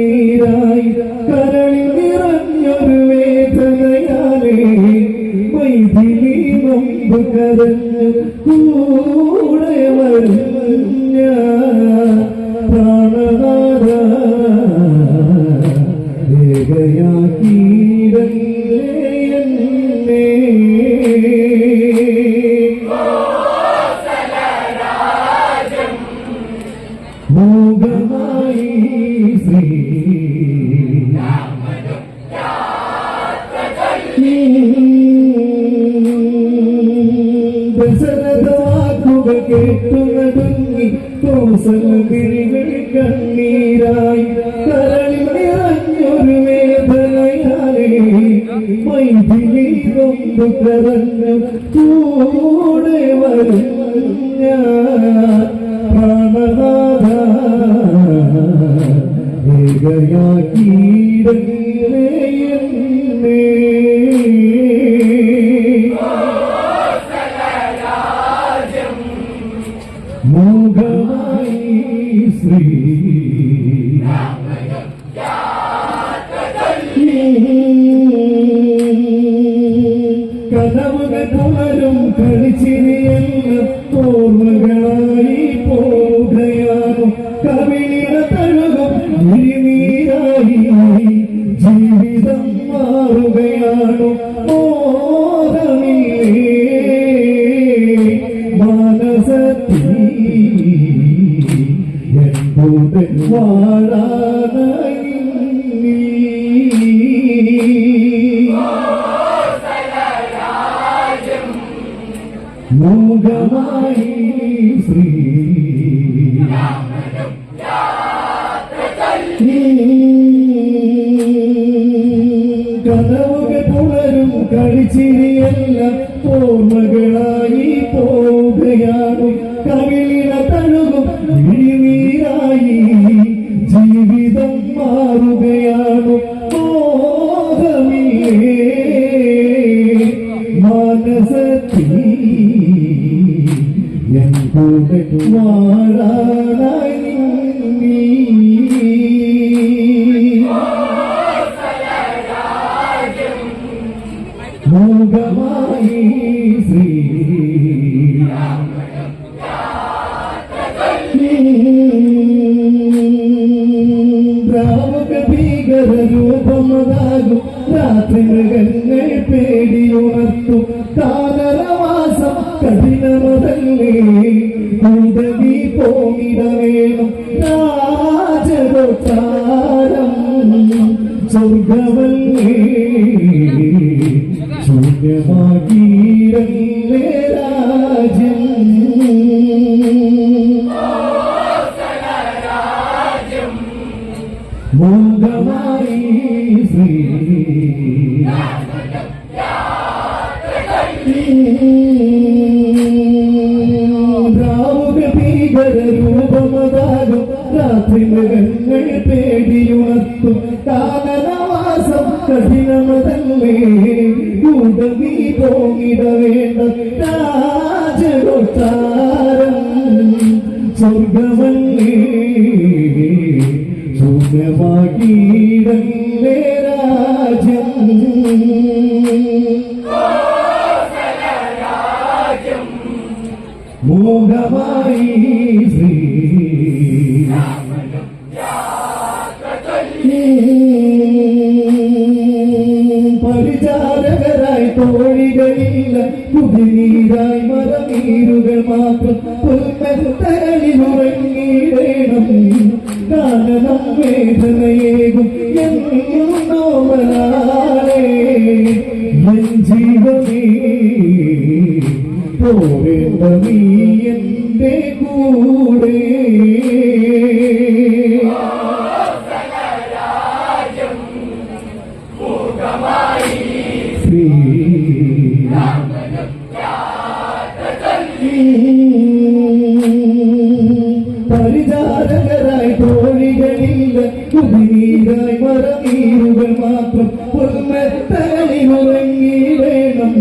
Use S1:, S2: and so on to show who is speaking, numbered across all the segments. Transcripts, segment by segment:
S1: കണ്ണീരായി കരളിൽ നിറഞ്ഞൊരു വേദനയാലേ വൈദ്യുതി മുമ്പ് കരഞ്ഞു കൂടെ വരുന്ന പ്രാണനാഥ. പ്രാണനാഥ ഏകയാക്കിയിടല്ലേ എന്നെ മൂകമായി ശ്രീ കനവുകൾ പുണരും കളിച്ചിരിയെല്ലാം ഓർമ്മകളായി പോകുകയാണ്. കവിളിന തഴുകും നീരായി ജീവിതം മാറുകയാണ്. മോഹമില്ലേ? മനസത്തിൽ എൻ കൂടെ വാഴാനായി നീ രാവുക ഭീകര രൂപമതാകും രാത്രി മൃഗങ്ങൾ പേടിയുണർത്തും കാലനവാസം കഠിനമതല്ലേ കൂടവി പോയിട വേണ്ട രാജകൊട്ടാരം സ്വർഗമല്ലേ ശൂന്യമാക്കിയിടല്ലേ മായി പരിചാരകരായി തോഴികളില്ല പുതുനീരായി മറനീരുകൾ മാത്രം പുൽക്കത്തകളിൽ ഉറങ്ങിയിടണം കാലനം വേദനയേകും എന്നോമനാളേ ജീവനീ പോരേണ്ട നീ തോഴികളില്ല കുതിരീരായി മറനീരുകൾ മാത്രം പുൽമെത്തകളിൽ ഉറങ്ങി വേണം.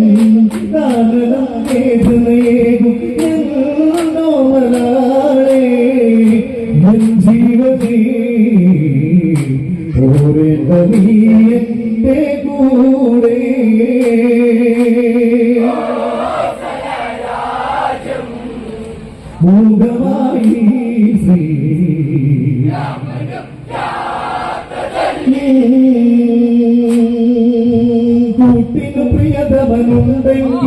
S1: കാണണം വേദനയേകും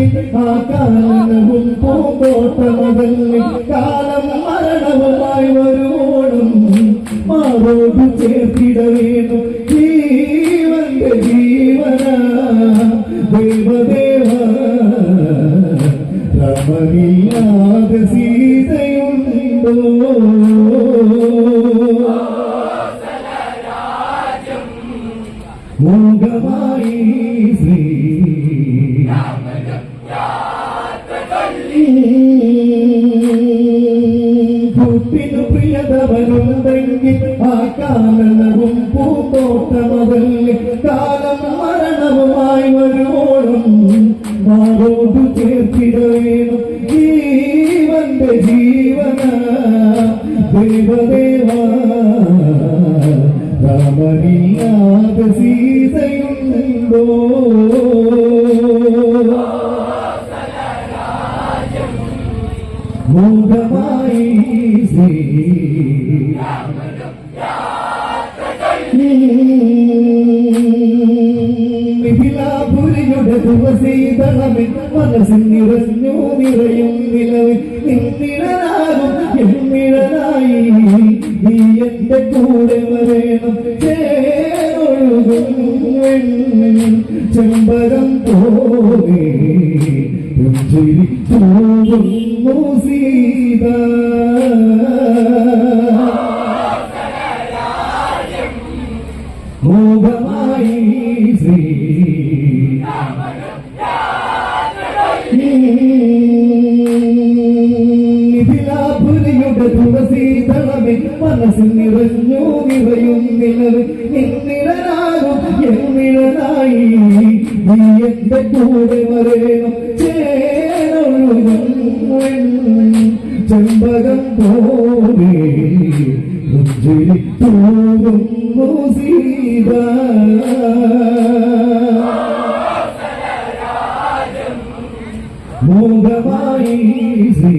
S1: കാലനവും പൂന്തോട്ടമതല്ലി കാലം മരണവുമായി വരുവോണം മാറോട് ചേർത്തിടവേണം. ജീവന്റെ ജീവന ദൈവദേവ രമണിയാതെ സീതയുണ്ടോ? ചേർത്തിടവേണം മനസ്സിൽ നിറഞ്ഞു നിറയും നിലവിൽ നിന്നിഴനാകും എന്നിഴനായി നീ എന്റെ കൂടെ വരേണം. ചെമ്പരം പോലെ പുഞ്ചിരി തൂകുന്നു സീത മൂകമായി ശ്രീ മനസ്സിൽ നിറഞ്ഞു നിറയും നിലവ് നിന്നിഴനാകും എന്നിഴനായി നീ എന്റെ കൂടെ വരേണം ശ്രീ.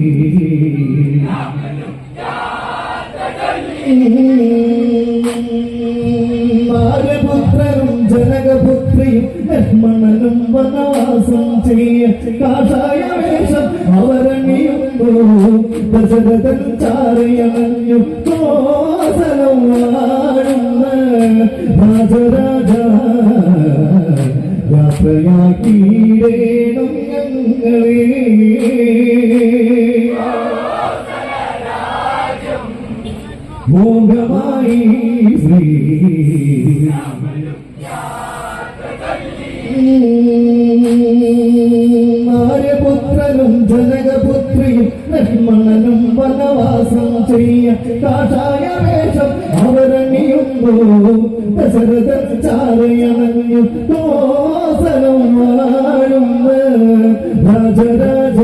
S1: മാരപുത്രനും ജനകപുത്രിയും ലക്ഷ്മണനും വനവാസം ചെയ്യ കാഷായ വേഷം അവരണിയുമ്പോ ദശരഥൻ ചാരയണഞ്ഞു. അവരണിയുമ്പോ ദശരഥൻ ചാരയണഞ്ഞു കോസലം രാജരാജ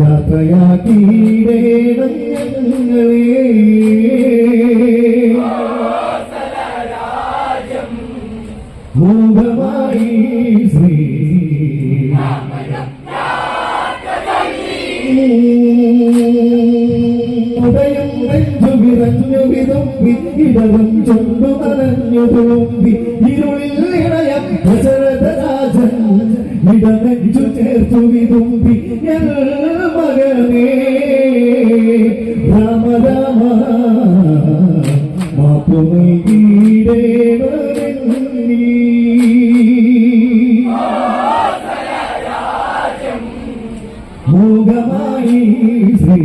S1: യാത്രയാക്കിയിടേണം ഞങ്ങളെ. നിറഞ്ഞു വിധം വിക്കിടവും ചുണ്ടു നനഞ്ഞു തോമ്പി ഇരുളിൽ ഇണയ ദശരഥരാജൻ ഇടനഞ്ചു ചേർത്തു വിതുമ്പി മകനേ രാമ രാമ മാപ്പു നൽകിയിടേവരെന്നീ മൂകമായി ശ്രീ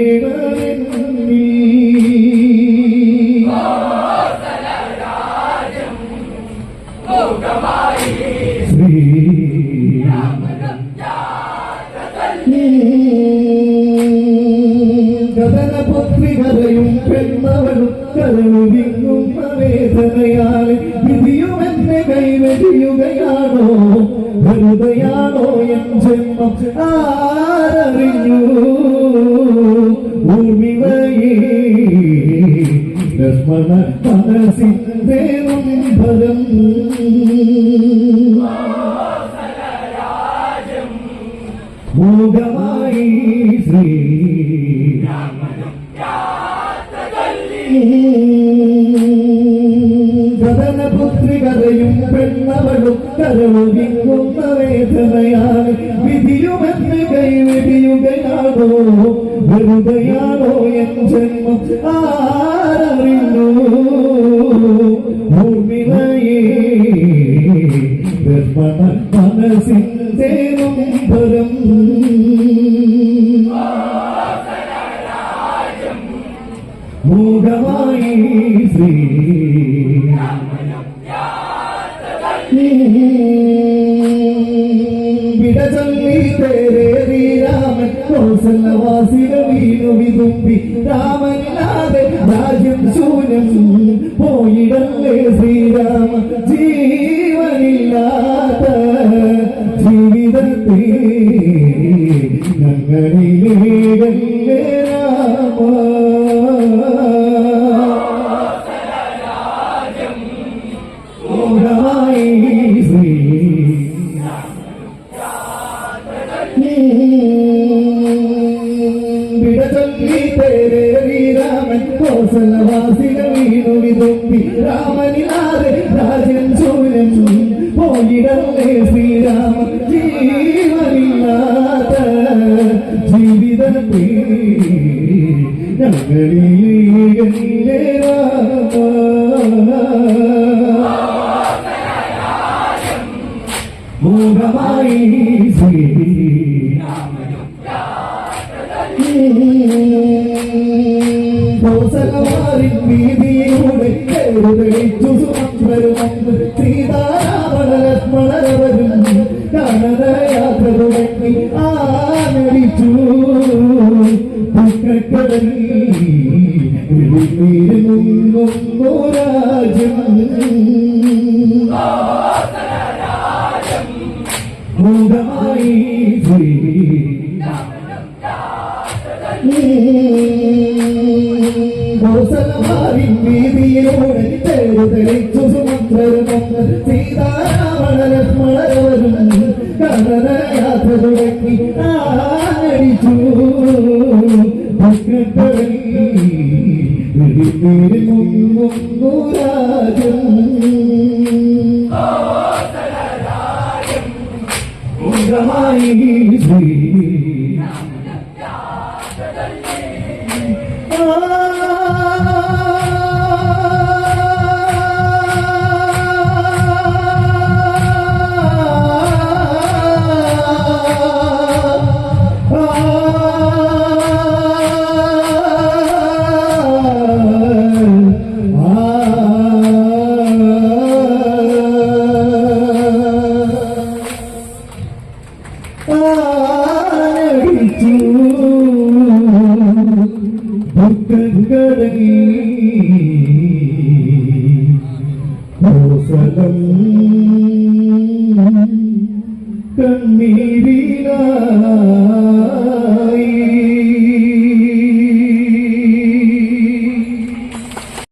S1: വേദനയാൽ വിധിയുമെന്നെ കൈവരിയുകയാണോ? വെറുതെയാണോ എൻ ജന്മം? ആരറിഞ്ഞു? ലക്ഷ്മണ മനസ്സിന്റെ ഫലം മൂകമായി ശ്രീ കരളുവിങ്ങുന്ന വേദനയാണ്. വിധിയുമെന്ന് കൈവെടിയുകയാണോ വെറുതെയാണോ എൻ ജന്മം? ആരറിഞ്ഞു കൗസലവാസിക വീണു വിതുമ്പി. രാമനില്ലാതെ രാജ്യം ശൂന്യം പോയിടല്ലേ ശ്രീരാമ. ജീവനില്ലാത്ത ജീവിതത്തെ ഞങ്ങളിലേ ശ്രീ രാമൻ കൗസലവാസിക വീണു വിതുമ്പി രാമനിലാതെ രാജൻ ശൂന്യം പോയിടല്ലേ ശ്രീരാമ ജീവനില്ലാത്ത ജീവിതത്തെ ഞങ്ങളിലെ രാമ മൂഢമായി തെളിച്ചു സുമന്ത്രരുമന്ന് സീതാരാമണ ലക്ഷ്മണരവരും കനകയാത്ര തുടങ്ങി ആനടിച്ചു മുങ്ങുന്നു രാജ്യം മൂഢമായി ശ്രീ കൗസലമാരിൻ വീതിയിലൂടെ തെളിച്ചു സുമന്ത്രരുമൊന്ന് സീതാരാമണ ലക്ഷ്മണരവരും കനനയാത്ര തുടങ്ങി ആനടിച്ചു മൂഢമായി ശ്രീ ും